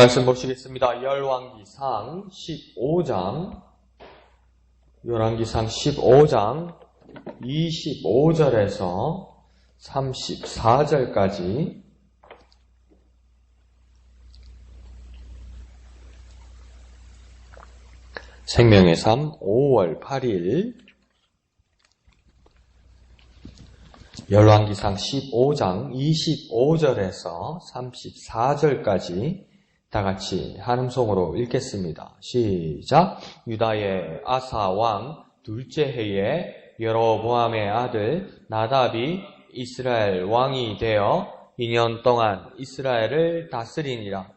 말씀 보시겠습니다. 열왕기상 15장, 열왕기상 15장 25절에서 34절까지 생명의 삶 5월 8일 열왕기상 15장 25절에서 34절까지 다 같이 한음성으로 읽겠습니다. 시작. 유다의 아사 왕 둘째 해에 여로보암의 아들 나답이 이스라엘 왕이 되어 2년 동안 이스라엘을 다스리니라.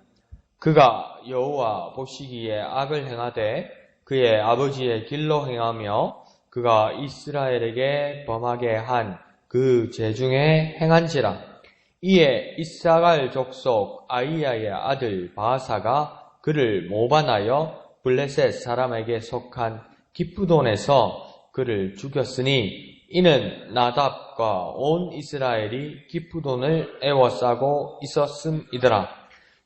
그가 여호와 보시기에 악을 행하되 그의 아버지의 길로 행하며 그가 이스라엘에게 범하게 한 그 죄 중에 행한지라. 이에 이사갈 족속 아이야의 아들 바사가 그를 모반하여 블레셋 사람에게 속한 기프돈에서 그를 죽였으니 이는 나답과 온 이스라엘이 기프돈을 애워싸고 있었음이더라.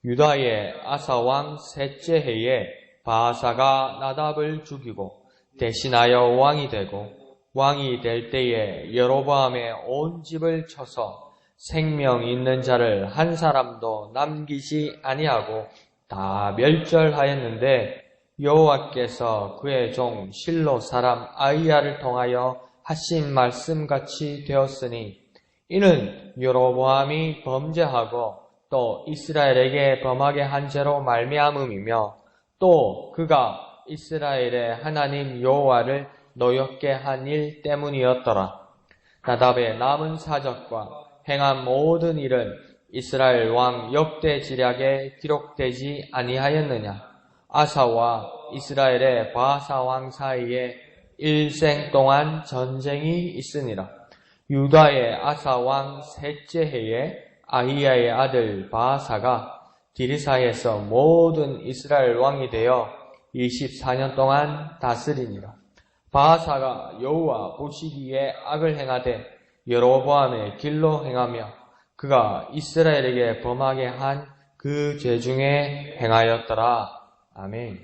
유다의 아사왕 셋째 해에 바사가 나답을 죽이고 대신하여 왕이 되고 왕이 될 때에 여로보암의 온 집을 쳐서 생명 있는 자를 한 사람도 남기지 아니하고 다 멸절하였는데 여호와께서 그의 종 실로 사람 아이야를 통하여 하신 말씀 같이 되었으니 이는 여로보암이 범죄하고 또 이스라엘에게 범하게 한 죄로 말미암음이며 또 그가 이스라엘의 하나님 여호와를 노엽게 한 일 때문이었더라. 나답의 남은 사적과 행한 모든 일은 이스라엘 왕 역대 지략에 기록되지 아니하였느냐? 아사와 이스라엘의 바사 왕 사이에 일생 동안 전쟁이 있으니라. 유다의 아사 왕 셋째 해에 아히야의 아들 바사가 디리사에서 모든 이스라엘 왕이 되어 24년 동안 다스리니라. 바사가 여호와 보시기에 악을 행하되 여로보암의 길로 행하며 그가 이스라엘에게 범하게 한 그 죄 중에 행하였더라. 아멘.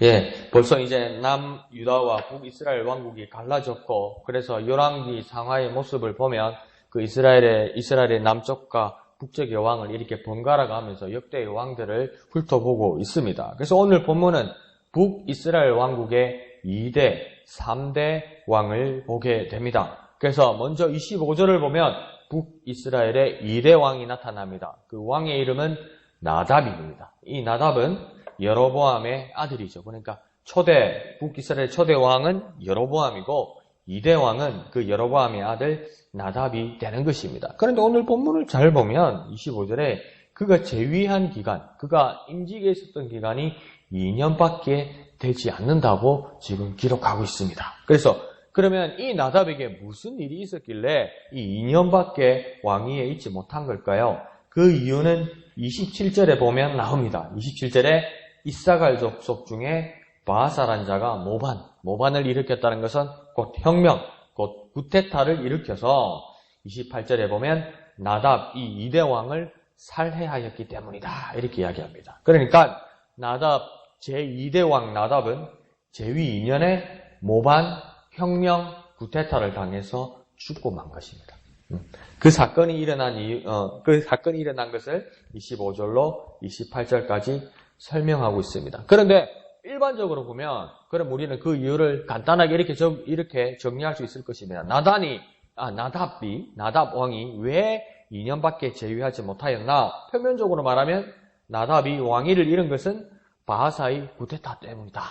예, 벌써 이제 남 유다와 북 이스라엘 왕국이 갈라졌고, 그래서 열왕기 상하의 모습을 보면 그 이스라엘의, 이스라엘의 남쪽과 북쪽의 왕을 이렇게 번갈아 가면서 역대의 왕들을 훑어보고 있습니다. 그래서 오늘 본문은 북 이스라엘 왕국의 2대, 3대 왕을 보게 됩니다. 그래서 먼저 25절을 보면 북이스라엘의 2대 왕이 나타납니다. 그 왕의 이름은 나답입니다. 이 나답은 여로보암의 아들이죠. 그러니까 초대 북이스라엘 초대 왕은 여로보암이고 2대 왕은 그 여로보암의 아들 나답이 되는 것입니다. 그런데 오늘 본문을 잘 보면 25절에 그가 재위한 기간, 그가 임직에 있었던 기간이 2년밖에 되지 않는다고 지금 기록하고 있습니다. 그래서 그러면 이 나답에게 무슨 일이 있었길래 이 2년밖에 왕위에 있지 못한 걸까요? 그 이유는 27절에 보면 나옵니다. 27절에 이사갈 족속 중에 바사란 자가 모반, 모반을 일으켰다는 것은 곧 혁명, 곧 구테타를 일으켜서 28절에 보면 나답 이 이대 왕을 살해하였기 때문이다. 이렇게 이야기합니다. 그러니까 나답 제2대 왕 나답은 제위 2년에 모반 혁명 구테타를 당해서 죽고 만 것입니다. 음. 그 사건이 일어난 이유, 어, 그 사건이 일어난 것을 25절로 28절까지 설명하고 있습니다. 그런데 일반적으로 보면 그럼 우리는 그 이유를 간단하게 이렇게 정, 이렇게 정리할 수 있을 것입니다. 나단이 아 나답이 나답 왕이 왜 2년밖에 제위하지 못하였나? 표면적으로 말하면 나답이 왕위를 잃은 것은 바하사의 구테타 때문이다.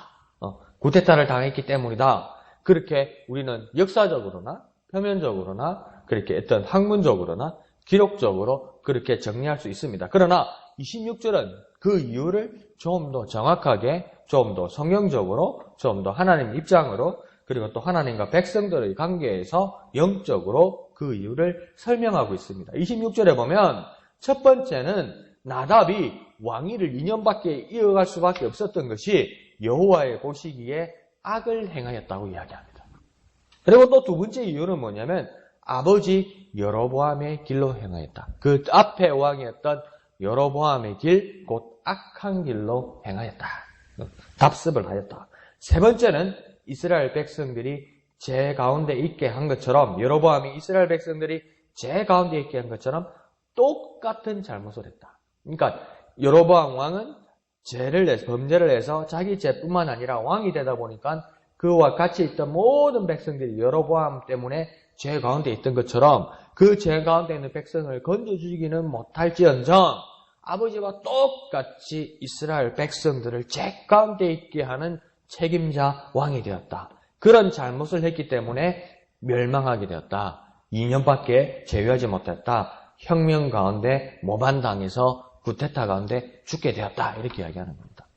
어, 구테타를 당했기 때문이다. 그렇게 우리는 역사적으로나 표면적으로나 그렇게 어떤 학문적으로나 기록적으로 그렇게 정리할 수 있습니다. 그러나 26절은 그 이유를 좀 더 정확하게, 좀 더 성경적으로, 좀 더 하나님 입장으로, 그리고 또 하나님과 백성들의 관계에서 영적으로 그 이유를 설명하고 있습니다. 26절에 보면 첫 번째는 나답이 왕위를 2년밖에 이어갈 수밖에 없었던 것이 여호와의 보시기에 악을 행하였다고 이야기합니다. 그리고 또 두 번째 이유는 뭐냐면 아버지 여로보암의 길로 행하였다. 그 앞에 왕이었던 여로보암의 길, 곧 악한 길로 행하였다. 답습을 하였다. 세 번째는 이스라엘 백성들이 제 가운데 있게 한 것처럼 여로보암이 이스라엘 백성들이 제 가운데 있게 한 것처럼 똑같은 잘못을 했다. 그러니까 여로보암 왕은 죄를 내서 범죄를 해서 자기 죄뿐만 아니라 왕이 되다 보니까 그와 같이 있던 모든 백성들이 여로보암 때문에 죄 가운데 있던 것처럼 그 죄 가운데 있는 백성을 건져주기는 못할지언정 아버지와 똑같이 이스라엘 백성들을 죄 가운데 있게 하는 책임자 왕이 되었다. 그런 잘못을 했기 때문에 멸망하게 되었다. 2년밖에 제외하지 못했다. 혁명 가운데 모반당해서 구테타 가운데 죽게 되었다. 이렇게 이야기하는 겁니다.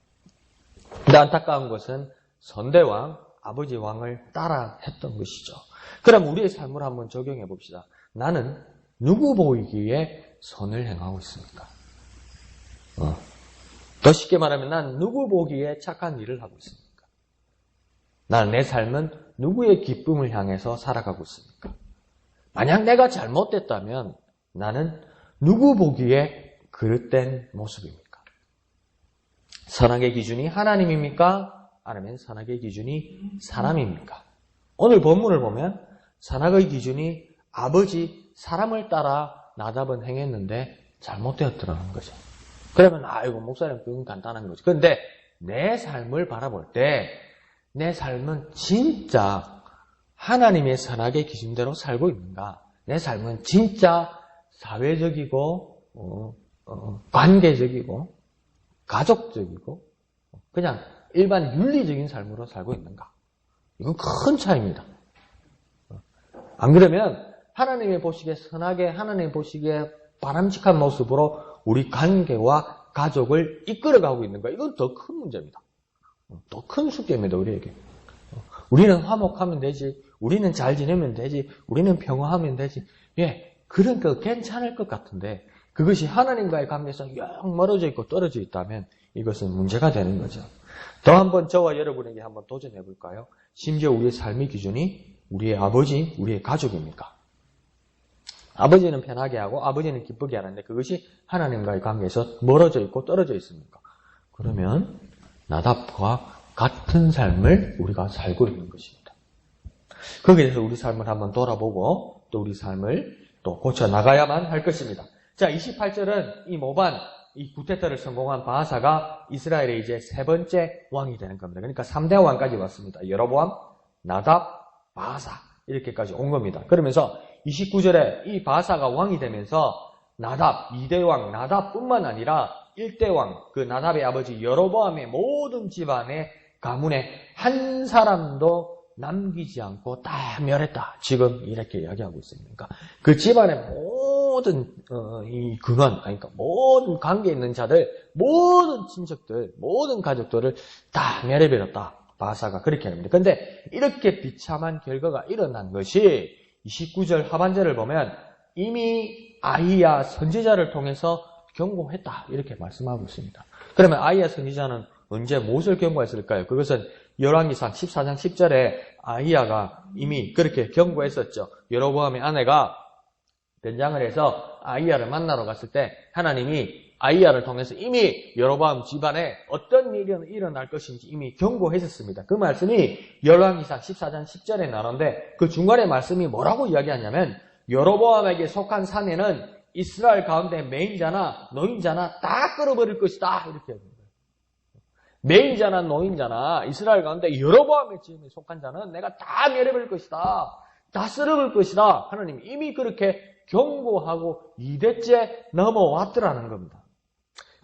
근데 안타까운 것은 선대왕, 아버지 왕을 따라 했던 것이죠. 그럼 우리의 삶을 한번 적용해 봅시다. 나는 누구 보이기에 선을 행하고 있습니까? 어. 더 쉽게 말하면 난 누구 보기에 착한 일을 하고 있습니까? 난내 삶은 누구의 기쁨을 향해서 살아가고 있습니까? 만약 내가 잘못됐다면 나는 누구 보기에 그릇된 모습입니까? 선악의 기준이 하나님입니까? 아니면 선악의 기준이 사람입니까? 오늘 본문을 보면 선악의 기준이 아버지 사람을 따라 나답은 행했는데 잘못되었더라는 거죠. 그러면 아이고 목사님 그건 간단한 거죠. 그런데 내 삶을 바라볼 때 내 삶은 진짜 하나님의 선악의 기준대로 살고 있는가? 내 삶은 진짜 사회적이고 어, 어, 관계적이고 가족적이고 그냥 일반 윤리적인 삶으로 살고 있는가? 이건 큰 차이입니다. 안 그러면 하나님의 보시기에 선하게 하나님 보시기에 바람직한 모습으로 우리 관계와 가족을 이끌어가고 있는 거 이건 더 큰 문제입니다. 더 큰 숙제입니다 우리에게. 우리는 화목하면 되지. 우리는 잘 지내면 되지. 우리는 평화하면 되지. 예, 거 괜찮을 것 같은데 그것이 하나님과의 관계에서 영 멀어져 있고 떨어져 있다면 이것은 문제가 되는 거죠. 더 한번 저와 여러분에게 한번 도전해 볼까요? 심지어 우리의 삶의 기준이 우리의 아버지, 우리의 가족입니까? 아버지는 편하게 하고 아버지는 기쁘게 하는데 그것이 하나님과의 관계에서 멀어져 있고 떨어져 있습니까? 그러면 나답과 같은 삶을 우리가 살고 있는 것입니다. 거기에 대해서 우리 삶을 한번 돌아보고 또 우리 삶을 또 고쳐 나가야만 할 것입니다. 자, 28절은 이 모반, 이 구테타를 성공한 바하사가 이스라엘의 이제 세 번째 왕이 되는 겁니다. 그러니까 3대 왕까지 왔습니다. 여로보암, 나답, 바하사 이렇게까지 온 겁니다. 그러면서 29절에 이 바하사가 왕이 되면서 나답, 2대 왕 나답뿐만 아니라 1대 왕, 그 나답의 아버지 여로보암의 모든 집안의 가문에 한 사람도 남기지 않고 다 멸했다. 지금 이렇게 이야기하고 있습니다. 그 집안의 모든 어, 이 근원, 그러니까 모든 관계 있는 자들, 모든 친척들, 모든 가족들을 다 멸해버렸다. 바사가 그렇게 합니다. 그런데 이렇게 비참한 결과가 일어난 것이 29절 하반절을 보면 이미 아이야 선지자를 통해서 경고했다. 이렇게 말씀하고 있습니다. 그러면 아이야 선지자는 언제 무엇을 경고했을까요? 그것은 열왕기상 14장 10절에 아이야가 이미 그렇게 경고했었죠. 여로보암의 아내가 변장을 해서 아이야를 만나러 갔을 때 하나님이 아이야를 통해서 이미 여로보암 집안에 어떤 일이 일어날 것인지 이미 경고했었습니다. 그 말씀이 열왕기상 14장 10절에 나오는데 그 중간에 말씀이 뭐라고 이야기하냐면 여로보암에게 속한 산에는 이스라엘 가운데 매인자나 노인자나 다 끌어버릴 것이다 이렇게 합니다. 매인자나 노인자나 이스라엘 가운데 여러보암의 지음에 속한 자는 내가 다 멸해버릴 것이다. 다 쓸어버릴 것이다. 하나님 이미 그렇게 경고하고 2대째 넘어왔더라는 겁니다.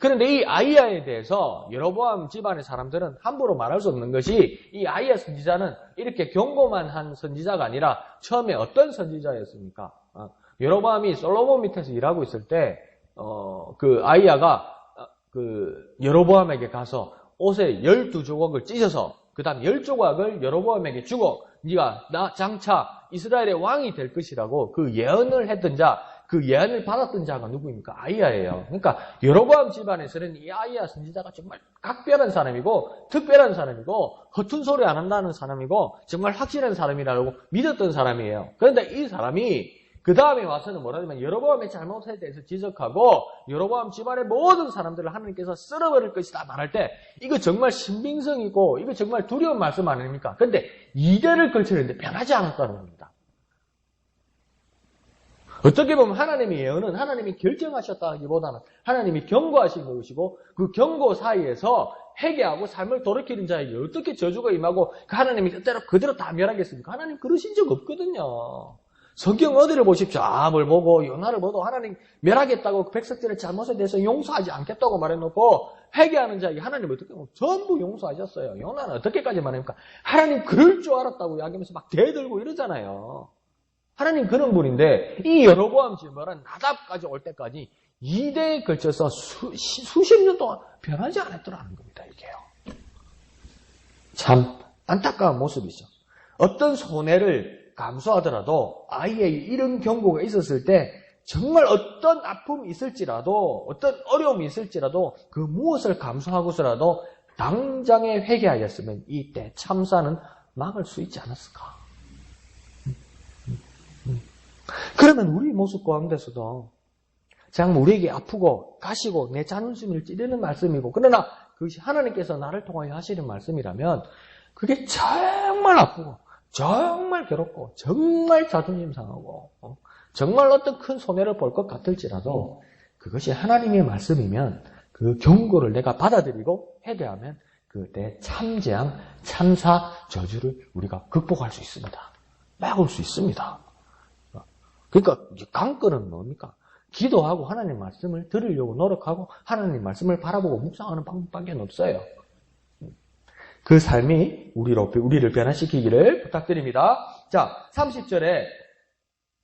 그런데 이 아이야에 대해서 여로보암 집안의 사람들은 함부로 말할 수 없는 것이 이 아이야 선지자는 이렇게 경고만 한 선지자가 아니라 처음에 어떤 선지자였습니까? 어, 여로보암이 솔로몬 밑에서 일하고 있을 때, 어, 그 아이야가 어, 그 여로보암에게 가서 옷에 12조각을 찢어서 그 다음 10조각을 여로보암에게 주고 네가 나 장차 이스라엘의 왕이 될 것이라고 그 예언을 했던 자, 그 예언을 받았던 자가 누구입니까? 아이야예요. 그러니까 여로보암 집안에서는 이 아이야 선지자가 정말 각별한 사람이고 특별한 사람이고 허튼 소리 안 한다는 사람이고 정말 확실한 사람이라고 믿었던 사람이에요. 그런데 이 사람이 그 다음에 와서는 뭐라냐면 여로보암의 잘못에 대해서 지적하고 여로보암 집안의 모든 사람들을 하나님께서 쓸어버릴 것이다 말할 때 이거 정말 신빙성이고 이거 정말 두려운 말씀 아닙니까? 근데 이대를 걸치는데 변하지 않았다는 겁니다. 어떻게 보면 하나님의 예언은 하나님이 결정하셨다기보다는 하나님이 경고하신 것이고 그 경고 사이에서 회개하고 삶을 돌이키는 자에게 어떻게 저주가 임하고 그 하나님이 뜻대로 그대로 다 멸하겠습니까? 하나님 그러신 적 없거든요. 성경 어디를 보십시오. 아합을 보고 요나를 보고 하나님 멸하겠다고 그 백성들의 잘못에 대해서 용서하지 않겠다고 말해놓고 회개하는 자에게 하나님 어떻게 보면 전부 용서하셨어요. 요나는 어떻게까지 말합니까? 하나님 그럴 줄 알았다고 이야기하면서 막 대들고 이러잖아요. 하나님 그런 분인데 이 여로보암 집말은 나답까지 올 때까지 2대에 걸쳐서 수, 수십 년 동안 변하지 않았더라는 겁니다. 이게요. 참 안타까운 모습이죠. 어떤 손해를 감수하더라도 아이의 이런 경고가 있었을 때 정말 어떤 아픔이 있을지라도 어떤 어려움이 있을지라도 그 무엇을 감수하고서라도 당장에 회개하였으면 이때 참사는 막을 수 있지 않았을까? 그러면 우리 모습 가운데서도 정말 우리에게 아프고 가시고 내 자존심을 찌르는 말씀이고 그러나 그것이 하나님께서 나를 통하여 하시는 말씀이라면 그게 정말 아프고 정말 괴롭고 정말 자존심 상하고 어, 정말 어떤 큰 손해를 볼 것 같을지라도 그것이 하나님의 말씀이면 그 경고를 내가 받아들이고 회개하면 그때 참재앙, 참사, 저주를 우리가 극복할 수 있습니다. 막을 수 있습니다. 그러니까 강건은 뭡니까? 기도하고 하나님 말씀을 들으려고 노력하고 하나님 말씀을 바라보고 묵상하는 방법밖에 없어요. 그 삶이 우리로, 우리를 변화시키기를 부탁드립니다. 자, 30절에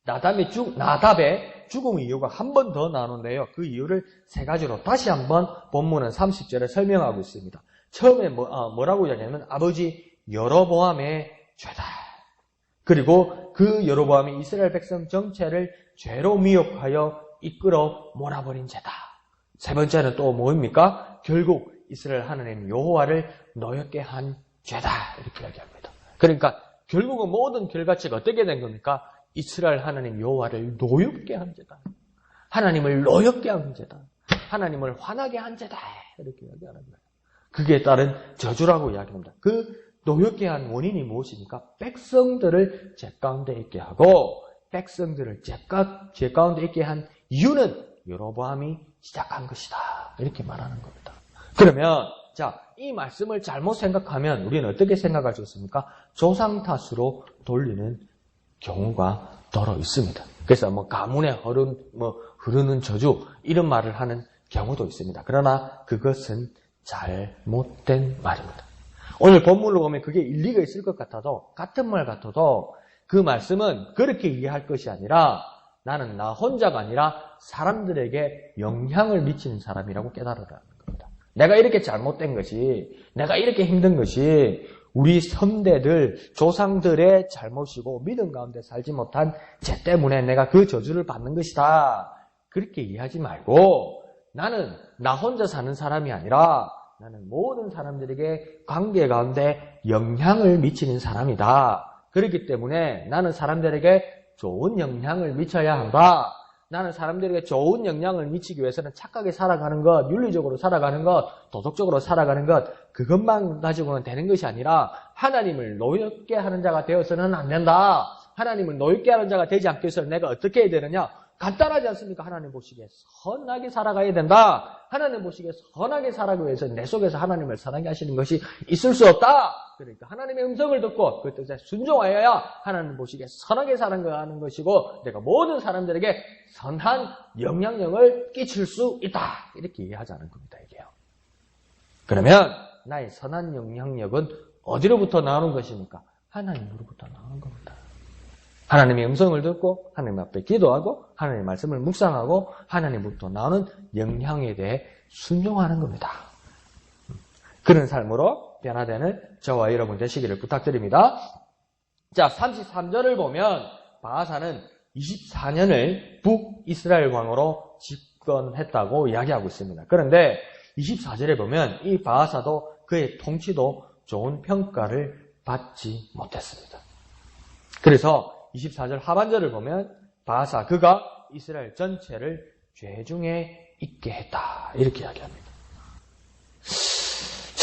나답의, 죽, 나답의 죽음 이유가 한 번 더 나누는데요. 그 이유를 세 가지로 다시 한번 본문은 30절에 설명하고 있습니다. 처음에 뭐, 아, 라고 이야기하냐면 아버지 여러보암의 죄다. 그리고 그 여로보암이 이스라엘 백성 전체를 죄로 미혹하여 이끌어 몰아버린 죄다. 세 번째는 또 뭐입니까? 결국 이스라엘 하나님 여호와를 노엽게 한 죄다 이렇게 이야기합니다. 그러니까 결국은 모든 결과치가 어떻게 된 겁니까? 이스라엘 하나님 여호와를 노엽게 한 죄다. 하나님을 노엽게 한 죄다. 하나님을 화나게 한 죄다 이렇게 이야기하는 거예요. 그게 따른 저주라고 이야기합니다. 그 노엽게 한 원인이 무엇입니까? 백성들을 죄 가운데 있게 하고 백성들을 죄, 가운데 있게 한 이유는 여로보암이 시작한 것이다. 이렇게 말하는 겁니다. 그러면 자, 이 말씀을 잘못 생각하면 우리는 어떻게 생각할 수 있습니까? 조상 탓으로 돌리는 경우가 더러 있습니다. 그래서 뭐 가문에 흐르는, 뭐 흐르는 저주 이런 말을 하는 경우도 있습니다. 그러나 그것은 잘못된 말입니다. 오늘 본문으로 보면 그게 일리가 있을 것 같아도 같은 말 같아도 그 말씀은 그렇게 이해할 것이 아니라 나는 나 혼자가 아니라 사람들에게 영향을 미치는 사람이라고 깨달으라는 겁니다. 내가 이렇게 잘못된 것이 내가 이렇게 힘든 것이 우리 선대들 조상들의 잘못이고 믿음 가운데 살지 못한 죄 때문에 내가 그 저주를 받는 것이다. 그렇게 이해하지 말고 나는 나 혼자 사는 사람이 아니라 나는 모든 사람들에게 관계 가운데 영향을 미치는 사람이다. 그렇기 때문에 나는 사람들에게 좋은 영향을 미쳐야 한다. 나는 사람들에게 좋은 영향을 미치기 위해서는 착하게 살아가는 것, 윤리적으로 살아가는 것, 도덕적으로 살아가는 것, 그것만 가지고는 되는 것이 아니라 하나님을 노엽게 하는 자가 되어서는 안 된다. 하나님을 노엽게 하는 자가 되지 않기 위해서 내가 어떻게 해야 되느냐? 간단하지 않습니까? 하나님 보시기에 선하게 살아가야 된다. 하나님 보시기에 선하게 살아가기 위해서 내 속에서 하나님을 사랑게 하시는 것이 있을 수 없다. 그러니까 하나님의 음성을 듣고 그 뜻에 순종하여야 하나님 보시기에 선하게 살아가는 것이고 내가 모든 사람들에게 선한 영향력을 끼칠 수 있다. 이렇게 이해하자는 겁니다. 이게요. 그러면 나의 선한 영향력은 어디로부터 나오는 것입니까? 하나님으로부터 나오는 겁니다. 하나님의 음성을 듣고 하나님 앞에 기도하고 하나님의 말씀을 묵상하고 하나님부터 나오는 영향에 대해 순종하는 겁니다. 그런 삶으로 변화되는 저와 여러분 되시기를 부탁드립니다. 자, 33절을 보면 바하사는 24년을 북이스라엘 왕으로 집권했다고 이야기하고 있습니다. 그런데 24절에 보면 이 바하사도 그의 통치도 좋은 평가를 받지 못했습니다. 그래서 24절 하반절을 보면 바사 그가 이스라엘 전체를 죄 중에 있게 했다. 이렇게 이야기합니다.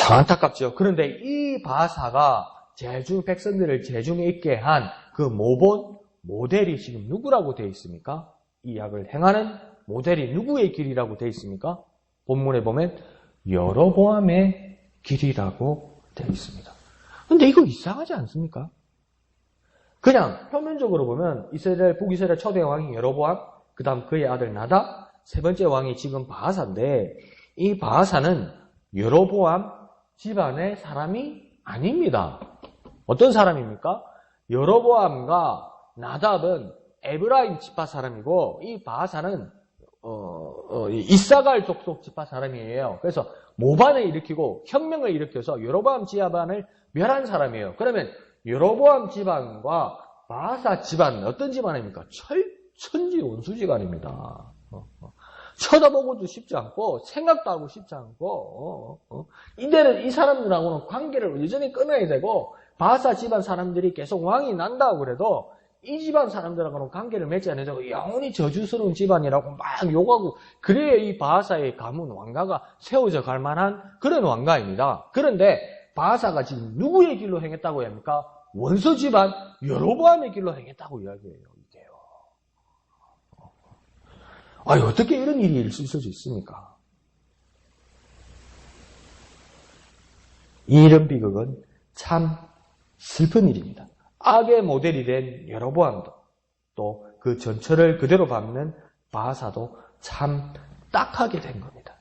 참 안타깝죠. 그런데 이 바사가 제중 백성들을 제중에 있게 한 그 모본 모델이 지금 누구라고 되어 있습니까? 이 약을 행하는 모델이 누구의 길이라고 되어 있습니까? 본문에 보면 여러보암의 길이라고 되어 있습니다. 근데 이거 이상하지 않습니까? 그냥 표면적으로 보면 이스라엘 북이스라엘 초대 왕이 여로보암, 그다음 그의 아들 나다, 세 번째 왕이 지금 바하사인데 이 바하사는 여로보암 집안의 사람이 아닙니다. 어떤 사람입니까? 여로보암과 나답은 에브라임 지파 사람이고 이 바하사는 어, 어, 이사갈 족속 지파 사람이에요. 그래서 모반을 일으키고 혁명을 일으켜서 여로보암 지파반을 멸한 사람이에요. 그러면 여로보암 집안과 바하사 집안 어떤 집안입니까? 철 천지 원수 집안입니다. 어, 어. 쳐다보고도 싶지 않고 생각도 하고 싶지 않고 어, 어. 이대로 이 사람들하고는 관계를 여전히 끊어야 되고 바사 집안 사람들이 계속 왕이 난다고 그래도 이 집안 사람들하고는 관계를 맺지 않아도 영원히 저주스러운 집안이라고 막 욕하고 그래야 이 바사의 가문 왕가가 세워져 갈 만한 그런 왕가입니다. 그런데 바사가 지금 누구의 길로 행했다고 합니까? 원수 집안 여로보암의 길로 행했다고 이야기해요. 이게요. 아니 어떻게 이런 일이 있을 수 있습니까? 이런 비극은 참 슬픈 일입니다. 악의 모델이 된 여로보암도 또 그 전철을 그대로 밟는 바사도 참 딱하게 된 겁니다.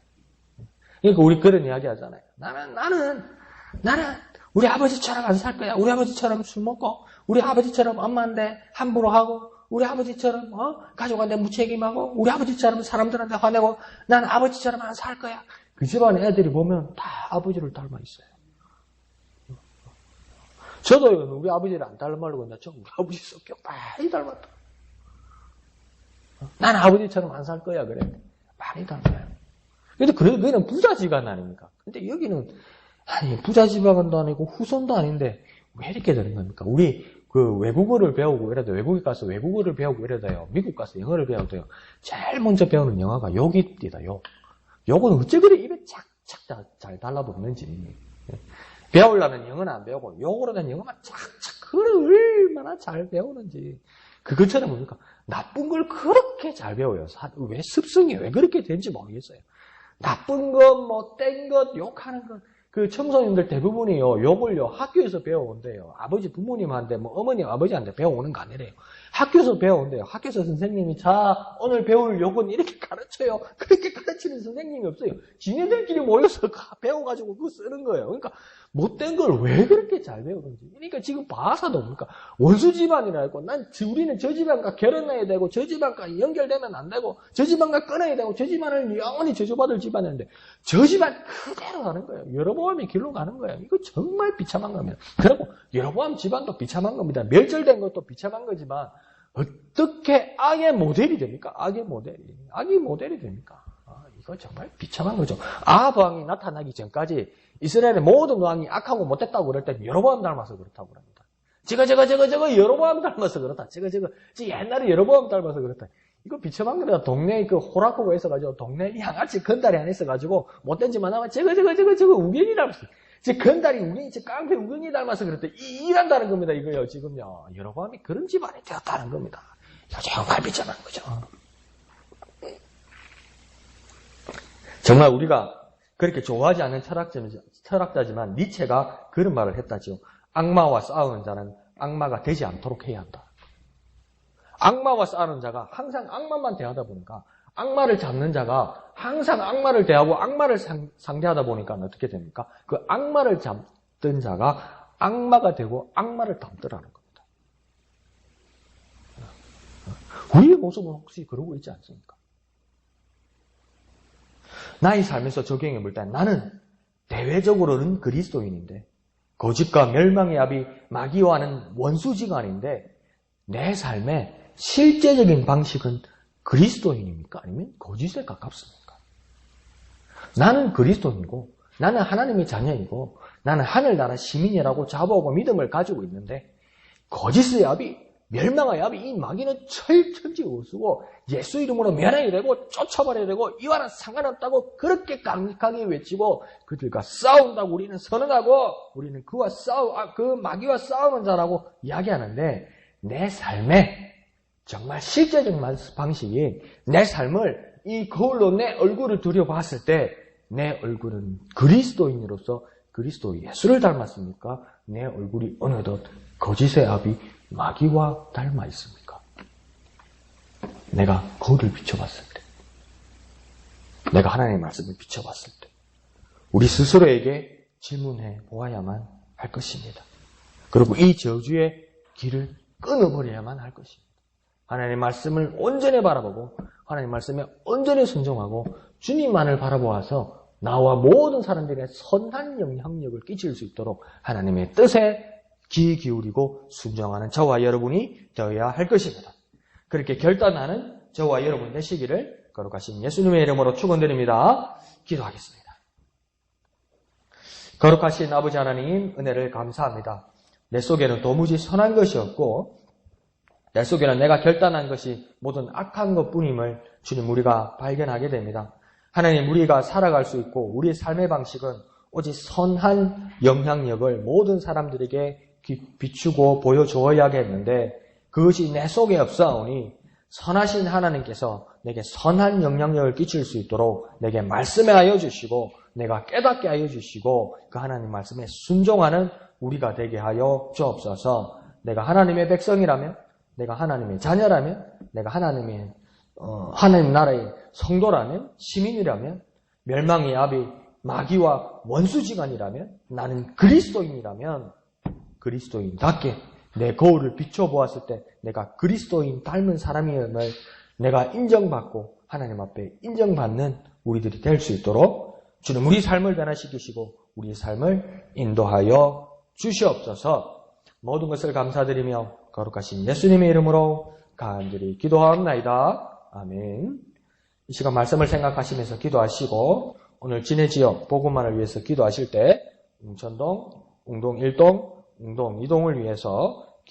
그러니까 우리 그런 이야기 하잖아요. 나는 나는 나는 우리 아버지처럼 안 살 거야. 우리 아버지처럼 술 먹고 우리 아버지처럼 엄마한테 함부로 하고 우리 아버지처럼 어? 가족한테 무책임하고 우리 아버지처럼 사람들한테 화내고 난 아버지처럼 안 살 거야. 그 집안 애들이 보면 다 아버지를 닮아 있어요. 저도 우리 아버지를 안 닮으려고 했는데 저 우리 아버지 성격 많이 닮았다. 난 아버지처럼 안 살 거야 그래. 많이 닮아요. 근데 그래도 그는 부자 집안 아닙니까? 근데 여기는 아니 부자 집안도 아니고 후손도 아닌데 왜 이렇게 되는 겁니까? 우리 그 외국어를 배우고 이래도 외국에 가서 외국어를 배우고 이래도요. 미국 가서 영어를 배워도요. 제일 먼저 배우는 영어가 욕입니다. 욕. 욕은 어째 그래 입에 착착 잘 달라붙는지. 배우려면 영어는 안 배우고 욕으로 된 영어만 착착 그래 얼마나 잘 배우는지 그것처럼 뭡니까 나쁜 걸 그렇게 잘 배워요 왜 습성이 왜 그렇게 된지 모르겠어요 나쁜 것 못된 것 욕하는 것 그 청소년들 대부분이요 욕을요 학교에서 배워온대요 아버지 부모님한테 뭐 어머니 아버지한테 배워오는 거 아니래요 학교에서 배워온대요 학교에서 선생님이 자 오늘 배울 욕은 이렇게 가르쳐요 그렇게 가르치는 선생님이 없어요 지네들끼리 모여서 배워가지고 그거 쓰는 거예요 그러니까 못된 걸 왜 그렇게 잘 배우는지. 그러니까 지금 바사도 뭡니까? 원수 집안이라고. 난 우리는 저 집안과 결혼해야 되고, 저 집안과 연결되면 안 되고, 저 집안과 끊어야 되고, 저 집안을 영원히 저주받을 집안인데, 저 집안 그대로 가는 거예요. 여러 보암이 길로 가는 거예요. 이거 정말 비참한 겁니다. 그리고 여러보암 집안도 비참한 겁니다. 멸절된 것도 비참한 거지만, 어떻게 악의 모델이 됩니까? 악의 모델이. 악의 모델이 됩니까? 아, 이거 정말 비참한 거죠. 아합 왕이 나타나기 전까지 이스라엘의 모든 왕이 악하고 못됐다고 그럴 때 여로보암 닮아서 그렇다고 합니다. 저거 저거 저거 저거 여로보암 닮아서 그렇다. 저거 저 옛날에 여로보암 닮아서 그렇다. 이거 겁니다. 동네에 그 호락호가 있어가지고 동네 양아치 건달이 하나 있어가지고 못된 짓만 하면 저거 저거 저거 저거 우경이 닮았어. 저 건달이 우경이 저 깡패 우경이 닮아서 그렇다. 이, 이란다는 겁니다. 이거요 지금요. 여로보암이 그런 집안이 되었다는 겁니다. 정말 비참한 거죠. 정말 우리가 그렇게 좋아하지 않는 철학자지만 니체가 그런 말을 했다지요. 악마와 싸우는 자는 악마가 되지 않도록 해야 한다. 악마와 싸우는 자가 항상 악마만 대하다 보니까 악마를 잡는 자가 항상 악마를 대하고 악마를 상, 상대하다 보니까 어떻게 됩니까? 그 악마를 잡던 자가 악마가 되고 악마를 담더라는 겁니다. 우리의 모습은 혹시 그러고 있지 않습니까? 나의 삶에서 적용해 볼 때 나는 대외적으로는 그리스도인인데 거짓과 멸망의 압이 마귀와는 원수지간인데 내 삶의 실제적인 방식은 그리스도인입니까? 아니면 거짓에 가깝습니까? 나는 그리스도인이고 나는 하나님의 자녀이고 나는 하늘나라 시민이라고 자부하고 믿음을 가지고 있는데 거짓의 압이 멸망하여 이 마귀는 철천지 우수고 예수 이름으로 면하게 되고 쫓아버려야 되고 이와는 상관없다고 그렇게 강력하게 외치고 그들과 싸운다고 우리는 선언하고 우리는 그와 싸우 아, 그 마귀와 싸우는 자라고 이야기하는데 내 삶에 정말 실제적 방식이 내 삶을 이 거울로 내 얼굴을 들여봤을 때 내 얼굴은 그리스도인으로서 그리스도 예수를 닮았습니까? 내 얼굴이 어느덧 거짓의 아비 마귀와 닮아 있습니까? 내가 거울을 비춰봤을 때, 내가 하나님의 말씀을 비춰봤을 때, 우리 스스로에게 질문해 보아야만 할 것입니다. 그리고 이 저주의 길을 끊어버려야만 할 것입니다. 하나님의 말씀을 온전히 바라보고 하나님 말씀에 온전히 순종하고 주님만을 바라보아서 나와 모든 사람들의 선한 영향력을 끼칠 수 있도록 하나님의 뜻에 귀 기울이고 순종하는 저와 여러분이 되어야 할 것입니다. 그렇게 결단하는 저와 여러분 되시기를 거룩하신 예수님의 이름으로 축원드립니다. 기도하겠습니다. 거룩하신 아버지 하나님 은혜를 감사합니다. 내 속에는 도무지 선한 것이 없고 내 속에는 내가 결단한 것이 모든 악한 것 뿐임을 주님 우리가 발견하게 됩니다. 하나님 우리가 살아갈 수 있고 우리의 삶의 방식은 오직 선한 영향력을 모든 사람들에게 비추고 보여주어야겠는데 그것이 내 속에 없사오니 선하신 하나님께서 내게 선한 영향력을 끼칠 수 있도록 내게 말씀해 하여 주시고 내가 깨닫게 하여 주시고 그 하나님 말씀에 순종하는 우리가 되게 하여 주옵소서 내가 하나님의 백성이라면 내가 하나님의 자녀라면 내가 하나님의 어, 하나님 나라의 성도라면 시민이라면 멸망의 아비 마귀와 원수지간이라면 나는 그리스도인이라면 그리스도인답게 내 거울을 비춰보았을 때 내가 그리스도인 닮은 사람임을 내가 인정받고 하나님 앞에 인정받는 우리들이 될 수 있도록 주는 우리 삶을 변화시키시고 우리의 삶을 인도하여 주시옵소서. 모든 것을 감사드리며 거룩하신 예수님의 이름으로 간절히 기도하옵나이다. 아멘. 이 시간 말씀을 생각하시면서 기도하시고 오늘 진해 지역 보고만을 위해서 기도하실 때 웅천동, 웅동 1동, 웅동 이동을 위해서